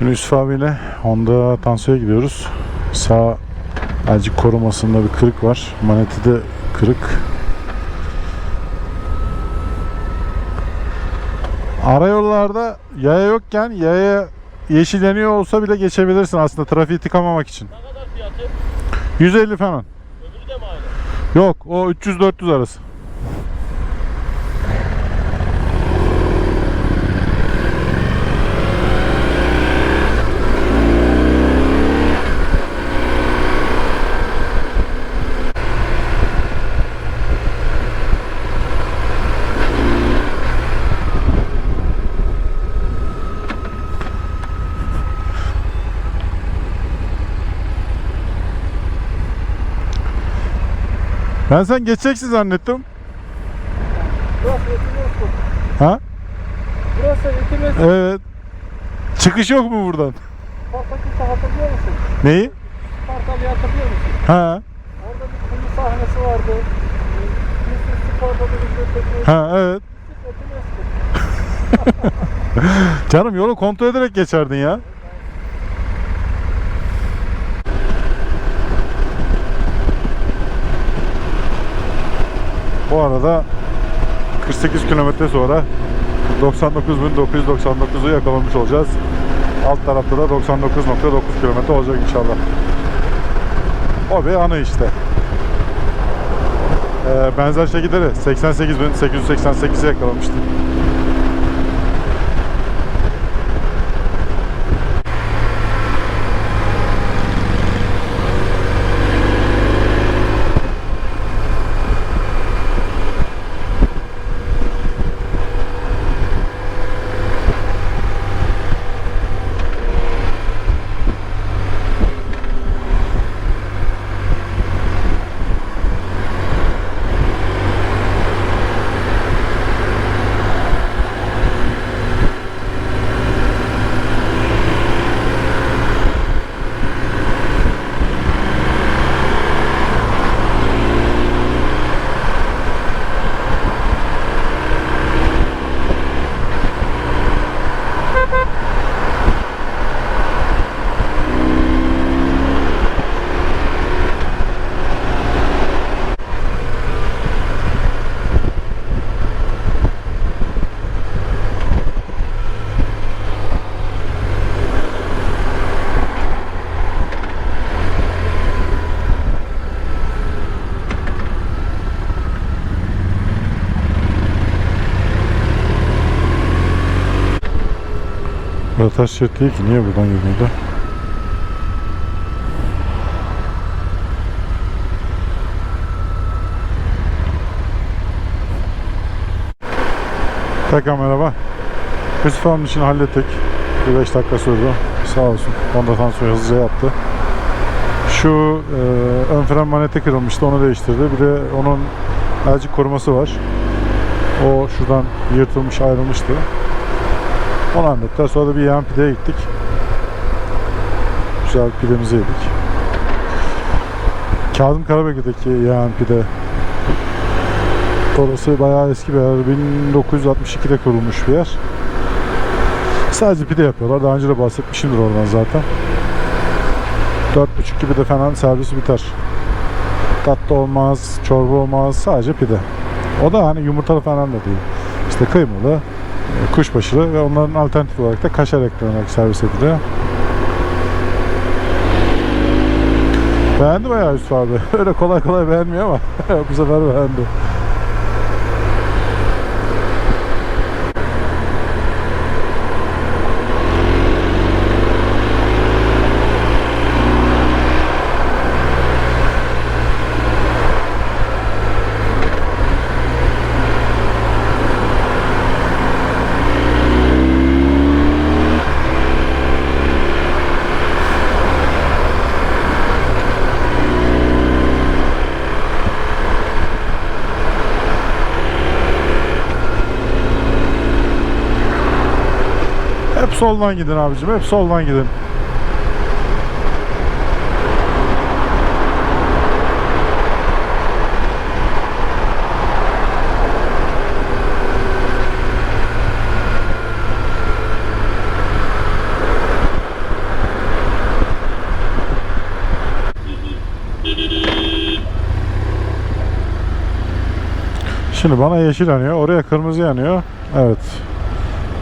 Şimdi Yusuf abiyle Honda Tanso'ya gidiyoruz. Sağ elcik korumasında bir kırık var. Maneti de kırık. Ara yollarda yaya yokken yaya yeşil yanıyor olsa bile geçebilirsin aslında trafiği tıkamamak için. Ne kadar fiyatı? 150 falan. Öbürü de mi aynı? Yok o 300-400 arası. Ben sen geçeceksin zannettim. Burası. Ha? Burası Etimesgut. Evet. Çıkış yok mu buradan? Spartaküs'ü hatırlıyor musun? Neyi? Spartalı'yı hatırlıyor musun? Ha. Orada bir kuyu sahnesi vardı. Ha evet. Canım yolu kontrol ederek geçerdin ya. Bu arada 48 kilometre sonra 99.999'u yakalamış olacağız. Alt tarafta da 99.9 kilometre olacak inşallah. O bir anı işte. Ee, benzer şekilde de 88.888'i yakalamıştım. Burası taş şerit değil ki niye buradan yürüyordu? Tekrar merhaba. Yusuf Hanım için hallettik. Bir 5 dakika sürdü. Sağ olsun. Honda Tanso'yu hızlıca yaptı. Şu e, ön fren maneti kırılmıştı. Onu değiştirdi. Bir de onun elcik koruması var. O şuradan yırtılmış ayrılmıştı. Hallettiler. Sonra bir yağın pideye gittik. Güzel pidemizi yedik. Kazım Karabekir'deki yağın pide. Orası bayağı eski bir yer. 1962'de kurulmuş bir yer. Sadece pide yapıyorlar. Daha önce de bahsetmişimdir oradan zaten. 4.30 gibi de falan servis biter. Tatlı olmaz, çorba olmaz. Sadece pide. O da hani yumurtalı falan da değil. İşte kıymalı, kuşbaşılı ve onların alternatif olarak da kaşar eklanarak servis ediliyor. Beğendi bayağı Yusuf abi. Öyle kolay kolay beğenmiyor ama bu sefer beğendi. soldan gidin abicim. Hep soldan gidin. Şimdi bana yeşil yanıyor. Oraya kırmızı yanıyor. Evet.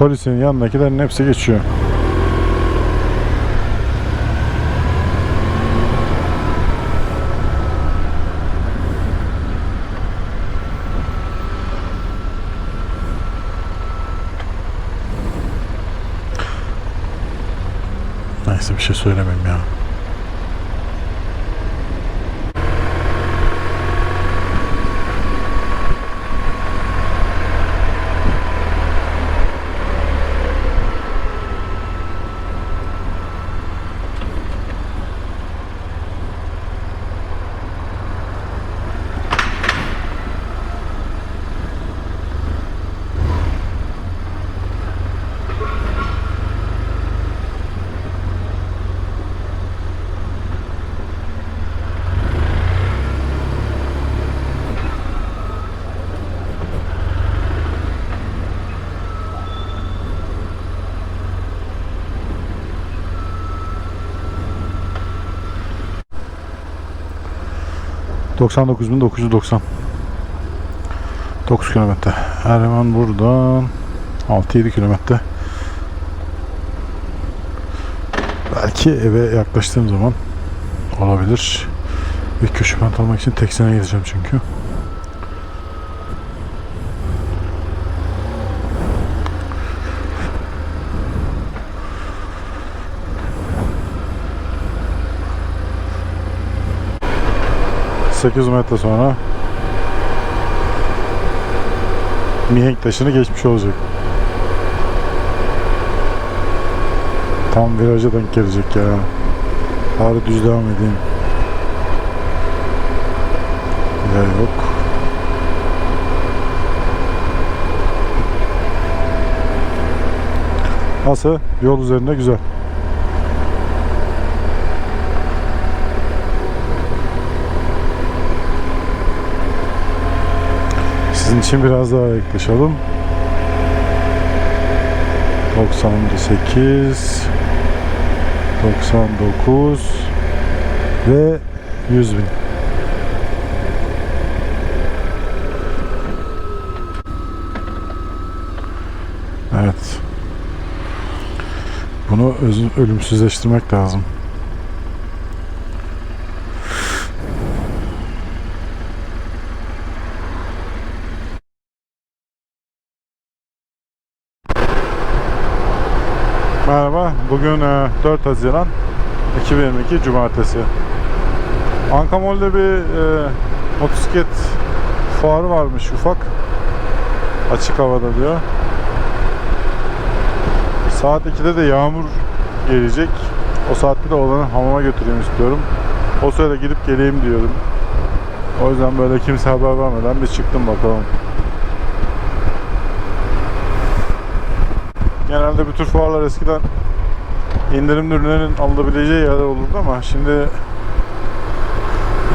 Polisin yanındakilerin hepsi geçiyor. Neyse bir şey söylemeyeyim ya. ...99.990... ...9 kilometre... ...Erman buradan... ...6-7 kilometre... ...belki eve yaklaştığım zaman... ...olabilir... ...bir köşe almak için Teksen'e gideceğim çünkü... ...8 metre sonra... ...mihenk taşını geçmiş olacak. Tam viraja denk gelecek ya. Bari düz devam edeyim. Ya yok. Nasıl? Yol üzerinde güzel. Sizin için biraz daha yaklaşalım. 98 99 ve 100 bin. Evet. Bunu ölümsüzleştirmek lazım. Merhaba. Bugün e, 4 Haziran 2022 Cumartesi. Ankamol'de bir e, motosiklet fuarı varmış ufak. Açık havada diyor. Saat 2'de de yağmur gelecek. O saatte de olanı hamama götüreyim istiyorum. O sırada gidip geleyim diyorum. O yüzden böyle kimse haber vermeden bir çıktım bakalım. Genelde bu tür fuarlar eskiden indirimli ürünlerin alınabileceği yerler olurdu ama şimdi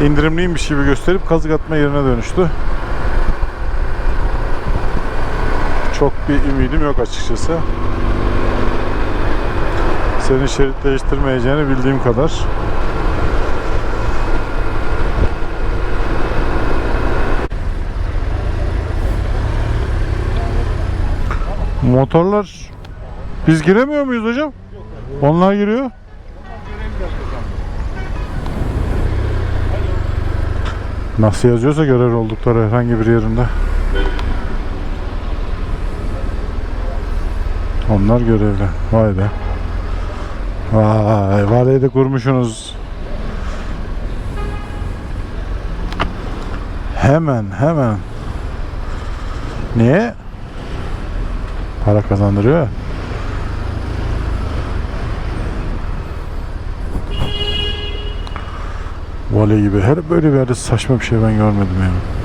indirimliymiş gibi gösterip kazık atma yerine dönüştü. Çok bir ümidim yok açıkçası. Senin şerit değiştirmeyeceğini bildiğim kadar. Motorlar biz giremiyor muyuz hocam? Onlar giriyor. Nasıl yazıyorsa görev oldukları herhangi bir yerinde. Onlar görevli. Vay be. Vay, valeyi de kurmuşsunuz. Hemen, hemen. Niye? Para kazandırıyor. Vale gibi. Her böyle bir yerde saçma bir şey ben görmedim yani.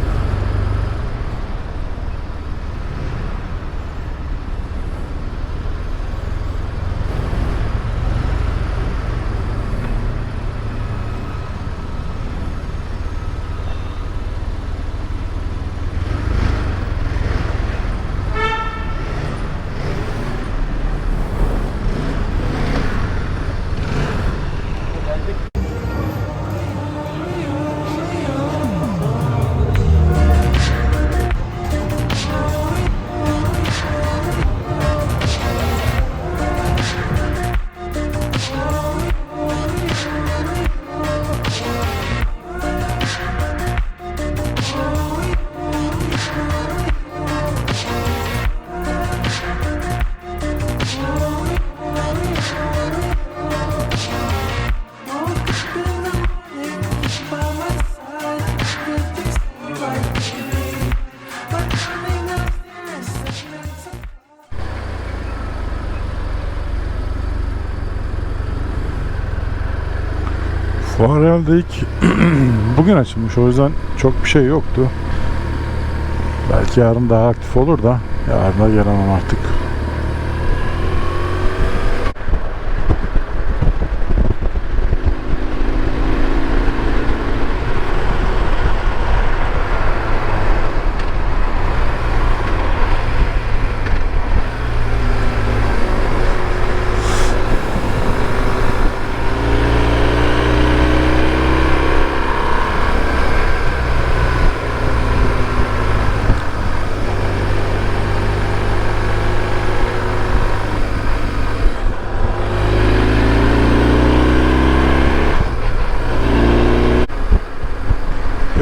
Herhalde ilk bugün açılmış o yüzden çok bir şey yoktu. Belki yarın daha aktif olur da yarına gelemem artık.